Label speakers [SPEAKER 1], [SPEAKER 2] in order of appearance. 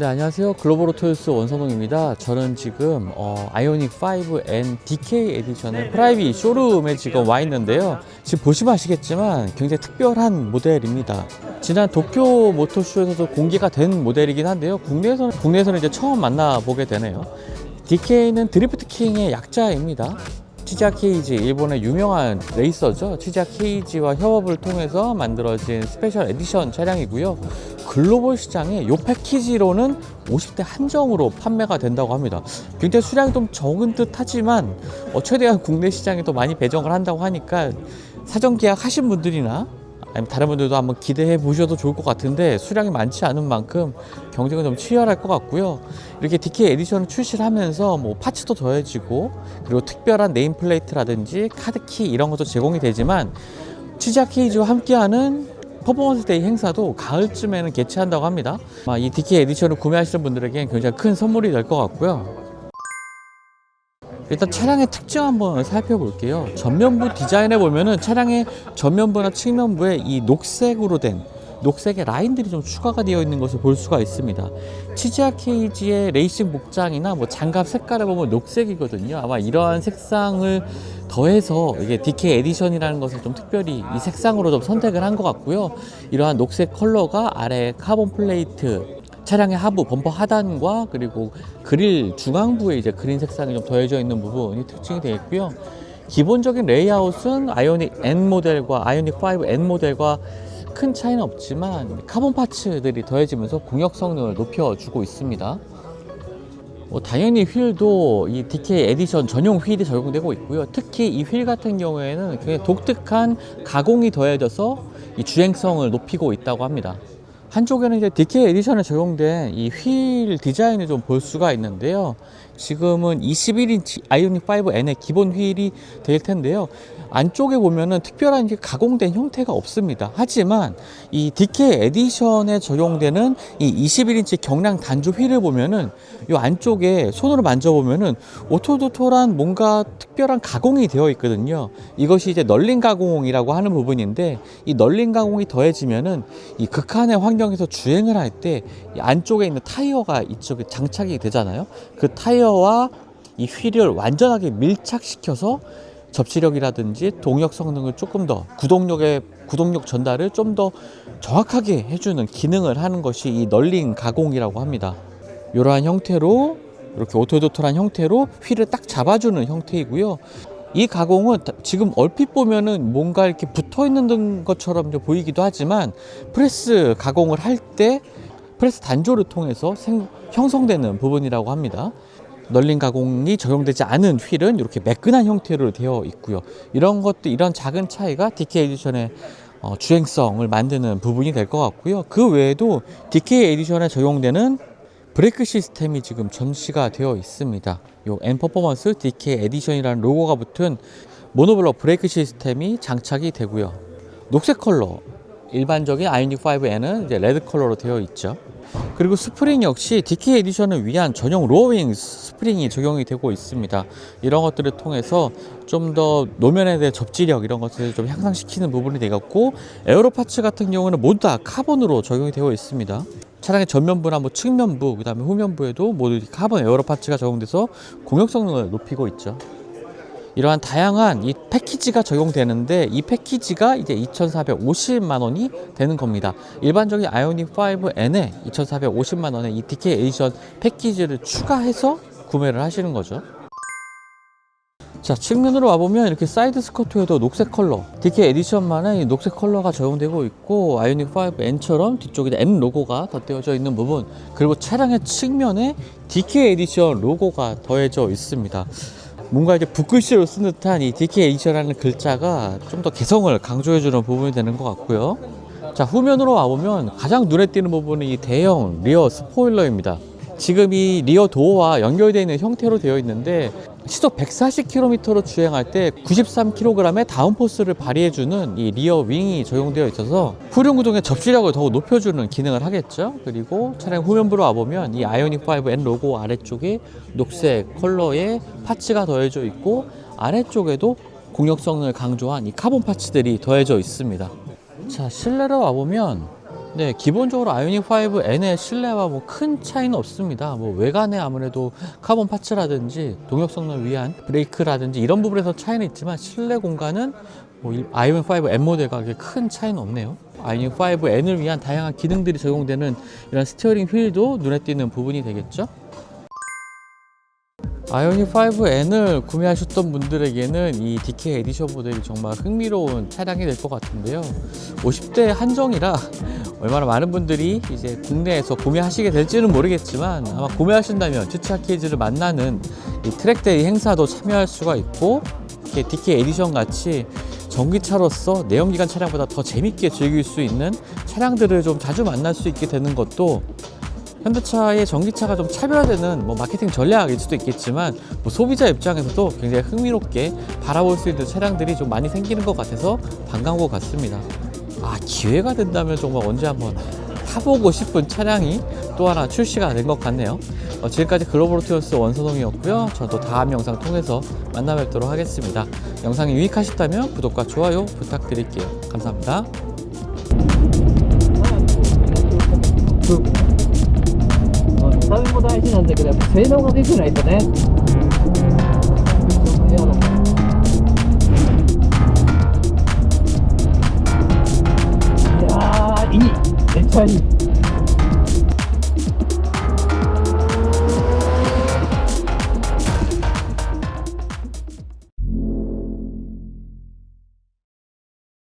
[SPEAKER 1] 네, 안녕하세요. 글로벌 오토유스 원선홍입니다. 저는 지금 어, 아이오닉 5N DK 에디션의 프라이빗 쇼룸에 지금 와 있는데요. 지금 보시면 아시겠지만 굉장히 특별한 모델입니다. 지난 도쿄 모터쇼에서도 공개가 된 모델이긴 한데요. 국내에서는, 국내에서는 이제 처음 만나보게 되네요. DK는 드리프트 킹의 약자입니다. 치자 케이지, 일본의 유명한 레이서죠. 치자 케이지와 협업을 통해서 만들어진 스페셜 에디션 차량이고요. 글로벌 시장에 이 패키지로는 50대 한정으로 판매가 된다고 합니다. 굉장히 수량이 좀 적은 듯 하지만 어, 최대한 국내 시장에 또 많이 배정을 한다고 하니까 사전 계약 하신 분들이나 아니면 다른 분들도 한번 기대해 보셔도 좋을 것 같은데 수량이 많지 않은 만큼 경쟁은 좀 치열할 것 같고요. 이렇게 DK 에디션을 출시를 하면서 뭐 파츠도 더해지고 그리고 특별한 네임 플레이트라든지 카드키 이런 것도 제공이 되지만 치자 케이지와 함께하는 퍼포먼스 데이 행사도 가을쯤에는 개최한다고 합니다. 이 DK 에디션을 구매하시는 분들에게 굉장히 큰 선물이 될 것 같고요. 일단 차량의 특징 한번 살펴볼게요. 전면부 디자인에 보면은 차량의 전면부나 측면부에 이 녹색으로 된 녹색의 라인들이 좀 추가가 되어 있는 것을 볼 수가 있습니다. 치즈아 케이지의 레이싱 복장이나 뭐 장갑 색깔을 보면 녹색이거든요. 아마 이러한 색상을 더해서 이게 DK 에디션이라는 것을 좀 특별히 이 색상으로 좀 선택을 한 것 같고요. 이러한 녹색 컬러가 아래 카본 플레이트 차량의 하부 범퍼 하단과 그리고 그릴 중앙부에 이제 그린 색상이 좀 더해져 있는 부분이 특징이 되어 있고요. 기본적인 레이아웃은 아이오닉 N 모델과 아이오닉 5 N 모델과 큰 차이는 없지만 카본 파츠들이 더해지면서 공역 성능을 높여주고 있습니다. 뭐 당연히 휠도 이 DK 에디션 전용 휠이 적용되고 있고요. 특히 이 휠 같은 경우에는 굉장히 독특한 가공이 더해져서 이 주행성을 높이고 있다고 합니다. 한쪽에는 이제 DK 에디션에 적용된 이 휠 디자인을 좀 볼 수가 있는데요. 지금은 21인치 아이오닉 5N의 기본 휠이 될 텐데요. 안쪽에 보면은 특별한 게 가공된 형태가 없습니다. 하지만 이 DK 에디션에 적용되는 이 21인치 경량 단조 휠을 보면은 이 안쪽에 손으로 만져보면은 오토도토란 뭔가 특별한 가공이 되어 있거든요. 이것이 이제 널링 가공이라고 하는 부분인데 이 널링 가공이 더해지면은 이 극한의 환경에서 주행을 할 때 안쪽에 있는 타이어가 이쪽에 장착이 되잖아요. 그 타이어 와 이 휠을 완전하게 밀착시켜서 접지력이라든지 동력 성능을 조금 더 구동력의 구동력 전달을 좀 더 정확하게 해주는 기능을 하는 것이 이 널링 가공이라고 합니다. 이러한 형태로 이렇게 오토도토란 형태로 휠을 딱 잡아주는 형태이고요. 이 가공은 다- 지금 얼핏 보면은 뭔가 이렇게 붙어 있는 것처럼 좀 보이기도 하지만 프레스 가공을 할 때 프레스 단조를 통해서 생- 형성되는 부분이라고 합니다. 널링 가공이 적용되지 않은 휠은 이렇게 매끈한 형태로 되어 있고요. 이런 것도 이런 작은 차이가 DK 에디션의 어, 주행성을 만드는 부분이 될 것 같고요. 그 외에도 DK 에디션에 적용되는 브레이크 시스템이 지금 전시가 되어 있습니다. 요 N 퍼포먼스 DK 에디션이라는 로고가 붙은 모노블럭 브레이크 시스템이 장착이 되고요. 녹색 컬러 일반적인 아이오닉 5N은 이제 레드 컬러로 되어 있죠. 그리고 스프링 역시 DK 에디션을 위한 전용 로어윙 스프링이 적용이 되고 있습니다. 이런 것들을 통해서 좀 더 노면에 대한 접지력 이런 것들을 좀 향상시키는 부분이 되겠고 에어로 파츠 같은 경우는 모두 다 카본으로 적용이 되어 있습니다. 차량의 전면부나 뭐 측면부 그다음에 후면부에도 모두 카본 에어로 파츠가 적용돼서 공역 성능을 높이고 있죠. 이러한 다양한 이 패키지가 적용되는데 이 패키지가 이제 2,450만 원이 되는 겁니다. 일반적인 아이오닉 5N에 2,450만 원의 이 DK 에디션 패키지를 추가해서 구매를 하시는 거죠. 자 측면으로 와보면 이렇게 사이드 스커트에도 녹색 컬러 DK 에디션만의 이 녹색 컬러가 적용되고 있고 아이오닉 5N처럼 뒤쪽에 N 로고가 덧대어져 있는 부분 그리고 차량의 측면에 DK 에디션 로고가 더해져 있습니다 뭔가 이제 붓글씨로 쓴 듯한 이 DK 에디션이라는 글자가 좀 더 개성을 강조해주는 부분이 되는 것 같고요. 자 후면으로 와보면 가장 눈에 띄는 부분은 이 대형 리어 스포일러입니다. 지금 이 리어 도어와 연결되어 있는 형태로 되어 있는데 시속 140km로 주행할 때 93kg의 다운포스를 발휘해주는 이 리어 윙이 적용되어 있어서 후륜 구동의 접지력을 더욱 높여주는 기능을 하겠죠. 그리고 차량 후면부로 와보면 이 아이오닉 5N 로고 아래쪽에 녹색 컬러의 파츠가 더해져 있고 아래쪽에도 공역 성능을 강조한 이 카본 파츠들이 더해져 있습니다. 자 실내로 와보면 네, 기본적으로 아이오닉 5N의 실내와 뭐 큰 차이는 없습니다. 뭐 외관에 아무래도 카본 파츠라든지 동력 성능을 위한 브레이크라든지 이런 부분에서 차이는 있지만 실내 공간은 뭐 일- 아이오닉 5N 모델과 큰 차이는 없네요. 아이오닉 5N을 위한 다양한 기능들이 적용되는 이런 스티어링 휠도 눈에 띄는 부분이 되겠죠. 아이오닉 5N을 구매하셨던 분들에게는 이 DK 에디션 모델이 정말 흥미로운 차량이 될 것 같은데요. 50대 한정이라 얼마나 많은 분들이 이제 국내에서 구매하시게 될지는 모르겠지만 아마 구매하신다면 주차 케이지를 만나는 이 트랙데이 행사도 참여할 수가 있고 이렇게 DK 에디션 같이 전기차로서 내연기관 차량보다 더 재밌게 즐길 수 있는 차량들을 좀 자주 만날 수 있게 되는 것도 현대차의 전기차가 좀 차별화되는 뭐 마케팅 전략일 수도 있겠지만 뭐 소비자 입장에서도 굉장히 흥미롭게 바라볼 수 있는 차량들이 좀 많이 생기는 것 같아서 반가운 것 같습니다. 아 기회가 된다면 정말 언제 한번 타보고 싶은 차량이 또 하나 출시가 된 것 같네요. 어, 지금까지 글로벌로티어스 원서동이었고요. 저도 다음 영상 통해서 만나 뵙도록 하겠습니다. 영상이 유익하셨다면 구독과 좋아요 부탁드릴게요. 감사합니다.
[SPEAKER 2] 見た目も大事なんだけどやっぱ性能が出てないとね 可以。